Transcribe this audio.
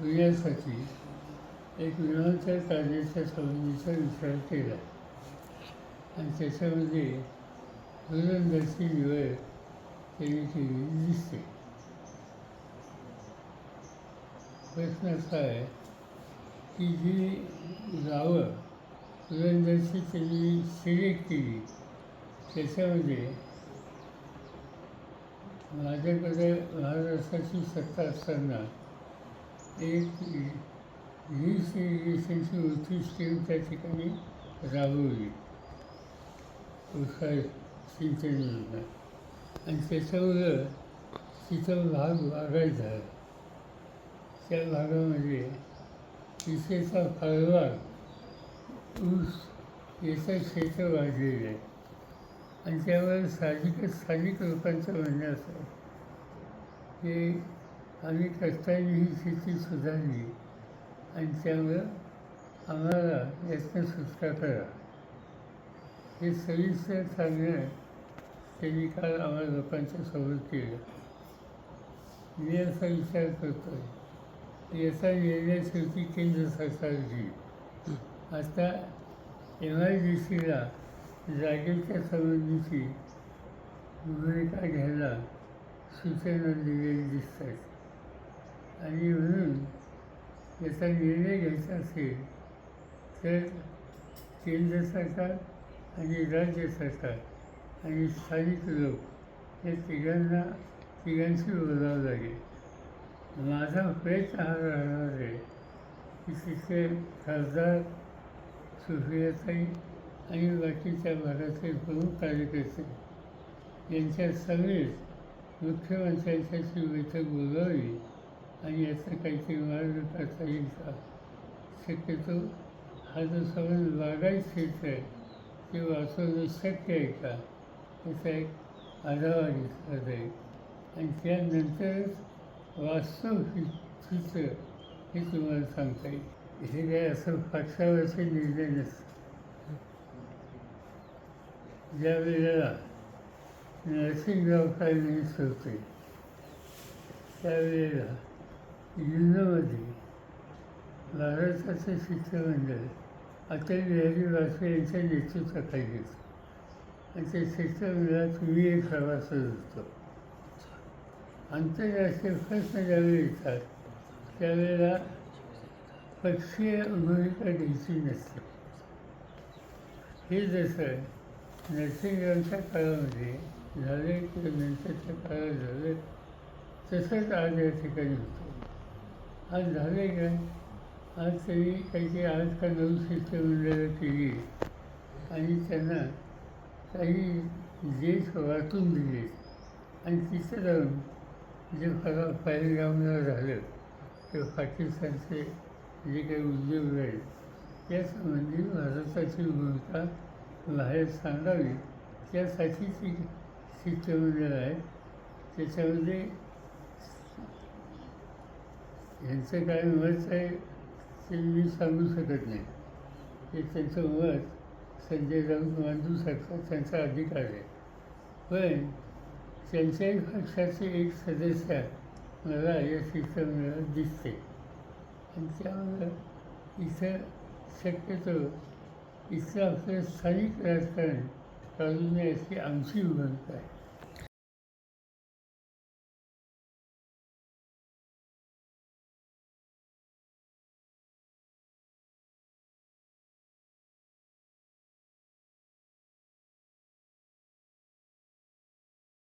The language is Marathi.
देण्यासाठी एक विमानतळ काढण्याच्या संबंधीचा विचार केला. आणि त्याच्यामध्ये धुरंदरची निवड त्यांनी केलेली दिसते. प्रश्न असा आहे की जी गावं गोलंदाजी त्यांनी सिलेक्ट केली त्याच्यामध्ये माझ्याकडे महाराष्ट्राची सत्ता असताना एक वीस इरिगेशनची होती स्कीम त्या ठिकाणी राबवली उसाळ सिंचन योजना आणि त्याच्यावर तिथं भाग वागायचा झाला त्या भागामध्ये तिथेचा फळबाग ऊस याचं क्षेत्र वाढलेलं आहे आणि त्यावर साहजिकच स्थानिक लोकांचं म्हणणं असं की आणि कष्टाने ही शेती सुधारली आणि त्यामुळं आम्हाला यातनं सुटका करा. हे सविस्तर सांगणं त्यांनी काल आम्हाला लोकांच्या सोबत केलं. मी असा विचार करतो आहे याचा निर्णय शेवटी केंद्र सरकार घेईल आता एम आय डी सीला जागेच्या संबंधीची भूमिका घ्यायला सूचना दिलेली दिसतात. आणि म्हणून याचा निर्णय घ्यायचा असेल तर केंद्र सरकार आणि राज्य सरकार आणि स्थानिक लोक या तिघांना तिघांशी बोलावं लागेल. माझा प्रयत्न हा राहणार आहे की तिथे खासदार सुप्रियाताई आणि बाकीच्या भागातले प्रमुख कार्यकर्ते यांच्या सगळेच मुख्यमंत्र्यांच्याशी बैठक बोलावी आणि याचं काहीतरी मार्ग करता येईल का शक्यतो हा जो सगळं बागायत क्षेत्र आहे ते वाचवणं शक्य आहे का? याचा एक आढावा घेतला जाईल. आणि त्यानंतरच वास्तव चित्र हे तुम्हाला सांगता येईल. हे काय असं पक्षावरचे निर्णय नसतं ज्या वेळेला नरसिंहराव फायनान्स होते त्यावेळेला युनोमध्ये भारताचं शिष्टमंडळ. अटल बिहारी वाजपेयी यांच्या नेतृत्वाखाली. होतं आणि त्या शिष्टमंडळात मी एक सभासद होतो. आंतरराष्ट्रीय प्रश्न ज्यावेळी येतात त्यावेळेला पक्षीय भूमिका घ्यायची नसते. हे जसं नरसिंहरावच्या काळामध्ये झाले किंवा नंतरच्या काळात झालं तसंच आज या ठिकाणी होतं. आज झाले काय आज त्यांनी काहीतरी आज का नवीन शिष्टमंडळं केली आणि त्यांना काही देश वाटून दिले. आणि तिथं जाऊन जे फला पहिलगामला झालं ते पाकिस्तानचे जे काही उद्योग आहेत त्यासंबंधी भारताची भूमिका बाहेर सांगावी. त्यासाठी ती शिष्टमंडळ आहे. त्याच्यामध्ये यांचं काय मत आहे ते मी सांगू शकत नाही. ते त्यांचं मत संजय राऊत मांडू शकतात त्यांचा अधिकार आहे. पण त्यांच्याही पक्षाचे एक सदस्य मला या शिष्टमंडळात दिसते. आणि त्यामुळं इथं शक्यतो इथं आपलं स्थानिक राजकारण चालू नये अशी आमची भूमिका आहे.